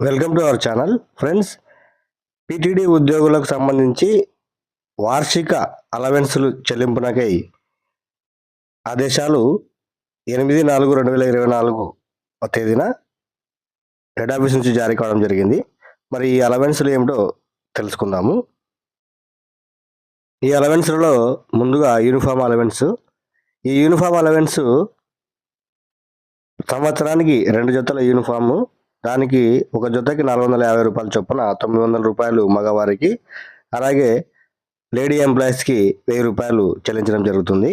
Welcome to our channel friends PTD ఉద్యోగులకు సంబంధించి వార్షిక అలవెన్సులు చెల్లింపునకై ఆదేశాలు ఎనిమిది నాలుగు రెండు వేల ఇరవై నాలుగు తేదీన హెడ్ ఆఫీస్ నుంచి జారీ కావడం జరిగింది. మరి ఈ అలవెన్సులు ఏమిటో తెలుసుకుందాము. ఈ అలవెన్స్లలో ముందుగా యూనిఫామ్ అలవెన్స్ ఈ యూనిఫామ్ అలవెన్స్ సంవత్సరానికి రెండు జతల యూనిఫాము దానికి ఒక జతకి నాలుగు వందల యాభై రూపాయల చొప్పున తొమ్మిది వందల రూపాయలు మగవారికి అలాగే లేడీ ఎంప్లాయీస్కి వెయ్యి రూపాయలు చెల్లించడం జరుగుతుంది.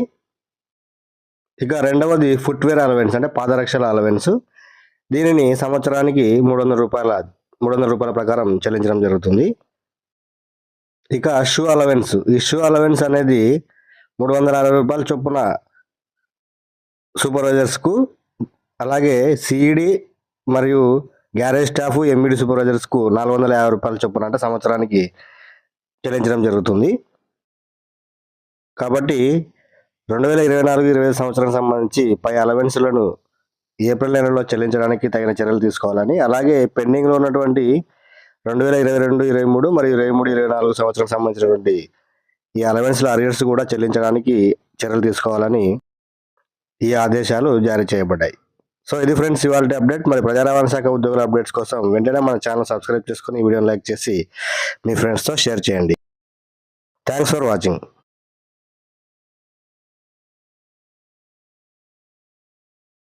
ఇక రెండవది ఫుట్వేర్ అలవెన్స్ అంటే పాదరక్షల అలవెన్స్. దీనిని సంవత్సరానికి మూడు వందల రూపాయల మూడు వందల రూపాయల ప్రకారం చెల్లించడం జరుగుతుంది. ఇక షూ అలవెన్స్. ఈ షూ అలవెన్స్ అనేది మూడు వందల అరవై రూపాయల చొప్పున సూపర్వైజర్స్కు అలాగే సిఈడి మరియు గ్యారేజ్ స్టాఫ్ ఎంఈడి సూపర్వైజర్స్కు నాలుగు వందల యాభై రూపాయల చొప్పున అంటే సంవత్సరానికి చెల్లించడం జరుగుతుంది. కాబట్టి రెండు వేల ఇరవై నాలుగు ఇరవై ఐదు సంవత్సరానికి సంబంధించి పై అలవెన్స్లను ఏప్రిల్ నెలలో చెల్లించడానికి తగిన చర్యలు తీసుకోవాలని అలాగే పెండింగ్లో ఉన్నటువంటి రెండు వేల ఇరవై రెండు ఇరవై మూడు మరియు ఇరవై మూడు ఇరవై నాలుగు సంవత్సరం సంబంధించినటువంటి ఈ అలవెన్స్ల అరియర్స్ కూడా చెల్లించడానికి చర్యలు తీసుకోవాలని ఈ ఆదేశాలు జారీ చేయబడ్డాయి. సో ఇది ఫ్రెండ్స్ ఇవాళ అప్డేట్ మరి ప్రజా రవాణా శాఖ ఉద్యోగుల అప్డేట్స్ కోసం వెంటనే మన ఛానల్ సబ్స్క్రైబ్ చేసుకుని ఈ వీడియోని లైక్ చేసి మీ ఫ్రెండ్స్తో షేర్ చేయండి. Thanks for watching